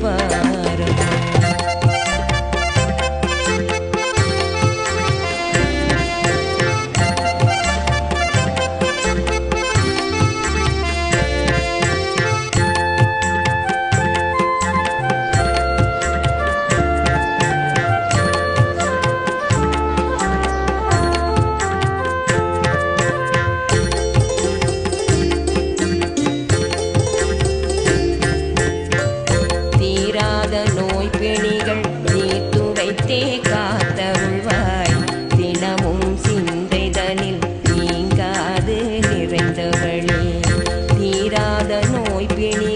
But. காத்தருள்வாய் தினமும் சிந்தைதனில் நீங்காது நிறைந்தவளே. தீராத நோய் பிணி